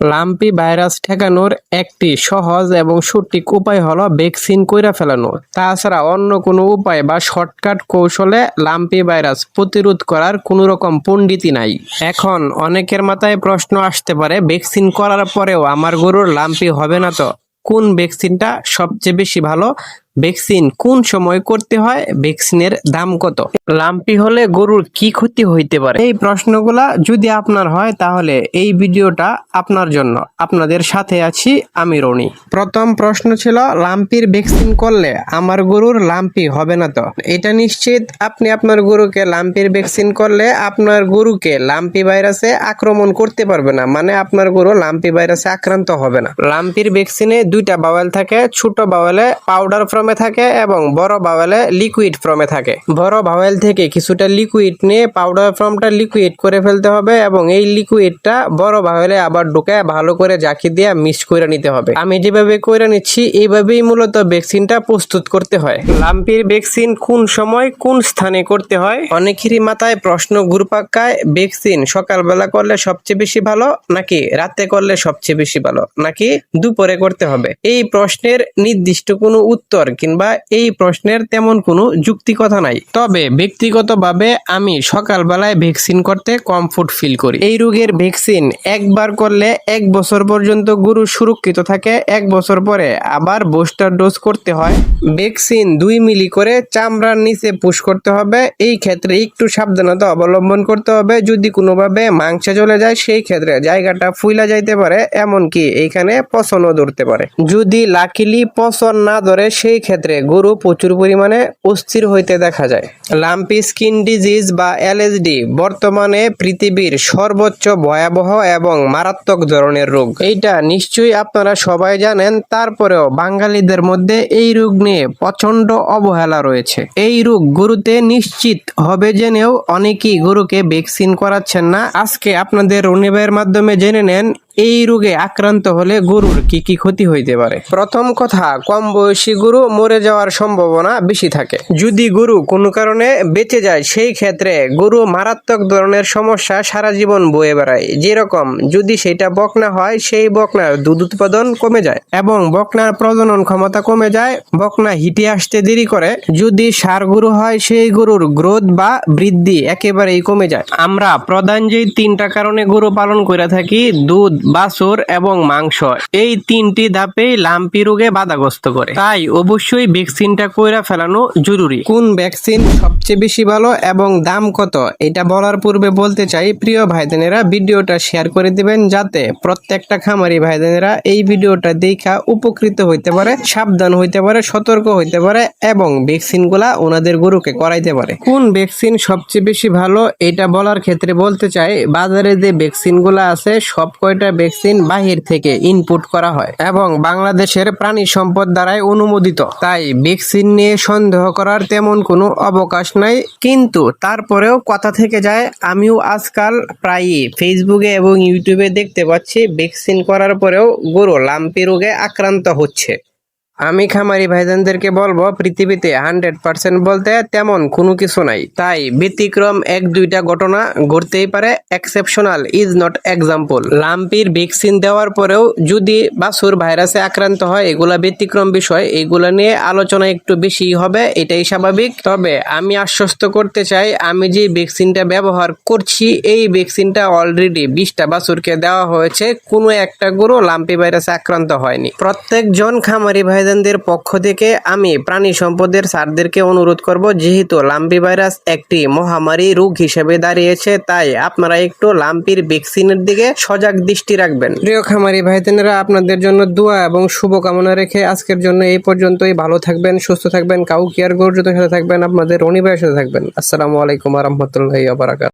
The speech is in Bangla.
লাম্পি ভাইরাস ঠেকানোর একটি সহজ এবং সঠিক উপায় হলো ভ্যাকসিন কইরা ফেলানো। তাছাড়া অন্য কোনো উপায় বা শর্টকাট কৌশলে লাম্পি ভাইরাস প্রতিরোধ করার কোনো রকম পণ্ডিতই নাই। এখন অনেকের মাথায় প্রশ্ন আসতে পারে, ভ্যাকসিন করার পরেও আমার গরুর লাম্পি হবে না তো? কোন ভ্যাকসিনটা সবচেয়ে বেশি ভালো? ভ্যাকসিন কোন সময় করতে হয়, ভ্যাকসিনের দাম কত? লাম্পি হলে গরুর কি ক্ষতি হইতে পারে? এই প্রশ্নগুলা যদি আপনার হয়, তাহলে এই ভিডিওটা আপনার জন্য। আপনাদের সাথে আছি আমি রনি। প্রথম প্রশ্ন ছিল, লাম্পির ভ্যাকসিন করলে আমার গরুর লাম্পি হবে না তো? এটা নিশ্চিত? আপনি আপনার গরুকে লাম্পির ভ্যাকসিন করলে আপনার গরুকে লাম্পি ভাইরাসে আক্রমণ করতে পারবে না মানে আপনার গরু লাম্পি ভাইরাসে আক্রান্ত হবে না। লাম্পির ভ্যাকসিনে দুইটা বাওয়েল থাকে, ছোট বাওয়েলে পাউডার ফর্মে থাকে এবং বড় বাওয়েলে লিকুইড ফর্মে থাকে। বড় বাওয়েল থেকে কিছুটা লিকুইড নিয়ে পাউডার ফর্মটা লিকুইড করে ফেলতে হবে এবং এই লিকুইডটা বড় বাওয়েলে আবার ঢুকে ভালো করে জাকি দিয়ে মিক্স করে নিতে হবে। আমি যেভাবে করে নিচ্ছি, এইভাবেই মূলত ভ্যাকসিনটা প্রস্তুত করতে হয়। লাম্পির ভ্যাকসিন কোন সময়, কোন স্থানে করতে হয়? অনেকেরই মাথায় প্রশ্ন ঘুরপাক্কায় ভ্যাকসিন সকালবেলা করলে সবচেয়ে বেশি ভালো, নাকি রাতে করলে সবচেয়ে বেশি ভালো? নাকি দুপুরে করতে হবে? এই প্রশ্নের নির্দিষ্ট কোনো উত্তর কিংবা এই প্রশ্নের তেমন কোনো যুক্তি কথা নাই। তবে ব্যক্তিগতভাবে আমি সকালবেলায় ভ্যাকসিন করতে কমফোর্ট ফিল করি। এই রোগের ভ্যাকসিন একবার করলে এক বছর পর্যন্ত গরু সুরক্ষিত থাকে, এক বছর পরে আবার বুস্টার ডোজ করতে হয়। ভ্যাকসিন দুই মিলি করে চামড়ার নিচে পুশ করতে হবে, এই ক্ষেত্রে একটু সাবধানতা অবলম্বন করতে হবে। যদি কোনোভাবে মাংসে চলে যায়, সেই ক্ষেত্রে জায়গাটা ফুইলা যাইতে পারে, এমনকি এইখানে পচনও ধরতে পারে। যদি লাকিলি পচন না ধরে, সেই ক্ষেত্রে গরু প্রচুর পরিমাণে অস্থির হইতে দেখা যায়। লাম্পি স্কিন ডিজিজ বা এলএসডি বর্তমানে পৃথিবীর সর্বোচ্চ ভয়াবহ এবং মারাত্মক ধরনের রোগ। এইটা নিশ্চয়ই আপনারা সবাই জানেন, তারপরেও বাঙালিদের মধ্যে এই রোগ নিয়ে প্রচণ্ড অবহেলা রয়েছে। এই রোগ গরুতে নিশ্চিত হবে জেনেও অনেকেই গরুকে ভ্যাকসিন করাচ্ছেন না। আজকে আপনাদের রনিবের মাধ্যমে জেনে নেন এই রোগে আক্রান্ত হলে গরুর কি কি ক্ষতি হইতে পারে? প্রথম কথা, কম বয়সী গরু মরে যাওয়ার সম্ভাবনা বেশি থাকে। যদি গরু কোনো কারণে বেঁচে যায়, সেই ক্ষেত্রে গরু মারাত্মক ধরনের সমস্যা সারা জীবন বয়ে বেড়ায়। যেরকম, যদি সেটা বকনা হয়, সেই বকনার দুধ উৎপাদন কমে যায় এবং বকনার প্রজনন ক্ষমতা কমে যায়। বকনা হিটে আসতে দেরি করে, যদি সার গরু হয়, সেই গরুর গ্রোথ বা বৃদ্ধি একেবারেই কমে যায়। আমরা প্রধান যেই তিনটা কারণে গরু পালন করে থাকি, দুধ বাছুর এবং মাংস। এই তিনটি ধাপেই লাম্পি রোগে বাধাগ্রস্ত করে। তাই অবশ্যই ভ্যাকসিনটা কইরা ফেলানো জরুরি। কোন ভ্যাকসিন সবচেয়ে বেশি ভালো এবং দাম কত? এটা বলার পূর্বে বলতে চাই, প্রিয় ভাইদেনেরা, ভিডিওটা শেয়ার করে দিবেন যাতে প্রত্যেকটা খামারি ভাইদেনেরা এই ভিডিওটা দেখা উপকৃত হইতে পারে, সাবধান হইতে পারে, সতর্ক হইতে পারে এবং ভ্যাকসিনগুলা ওনাদের গরুকে করাইতে পারে। কোন ভ্যাকসিন সবচেয়ে বেশি ভালো? এটা বলার ক্ষেত্রে বলতে চাই, বাজারে যে ভ্যাকসিনগুলা আছে, সব কয়টা ভ্যাকসিন বাহির থেকে ইনপুট করা হয় এবং বাংলাদেশের প্রাণী সম্পদ দ্বারাই অনুমোদিত। তাই ভ্যাকসিন নিয়ে সন্দেহ করার তেমন কোনো অবকাশ নাই। কিন্তু তারপরেও কথা থেকে যায়, আমিও আজকাল প্রায়ই ফেসবুকে এবং ইউটিউবে দেখতে পাচ্ছি ভ্যাকসিন করার পরেও গরু লাম্পি রোগে আক্রান্ত হচ্ছে। আমি খামারি ভাইজানদেরকে বলব, পৃথিবীতে হান্ড্রেড পার্সেন্ট বলতে তেমন কোনো কিছু নাই। তাই ব্যতিক্রম এক দুইটা ঘটনা ঘটতেই পারে। Exceptional is not example. লাম্পির vaccine দেওয়ার পরেও যদি বাসুর ভাইরাসে আক্রান্ত হয়, এগুলা ব্যতিক্রম বিষয়। এগুলা নিয়ে আলোচনা একটু বেশি হবে, এটাই স্বাভাবিক। তবে আমি আশ্বস্ত করতে চাই, আমি যে ভ্যাকসিনটা ব্যবহার করছি, এই ভ্যাকসিনটা অলরেডি বিশটা বাসুরকে দেওয়া হয়েছে। কোনো একটা গরু লাম্পি ভাইরাসে আক্রান্ত হয়নি। প্রত্যেকজন খামারি ভাইজানদের পক্ষ থেকে আমি প্রাণী সম্পদের স্যারদেরকে অনুরোধ করব, যেহেতু লাম্পি ভাইরাস একটি মহামারী রোগ হিসেবে দাঁড়িয়েছে, তাই আপনারা একটু লাম্পির ভ্যাকসিনের দিকে সজাগ দৃষ্টি রাখবেন। প্রিয় খামারি ভাইজানেরা আপনাদের জন্য দোয়া এবং শুভকামনা রেখে আজকের জন্য এই পর্যন্তই। ভালো থাকবেন, সুস্থ থাকবেন কাউ কেয়ার গর্জিত সাথে থাকবেন, আপনাদের ভাইয়ের সাথে থাকবেন। আসসালামু আলাইকুম রহমতুল্লাহ বারাকাত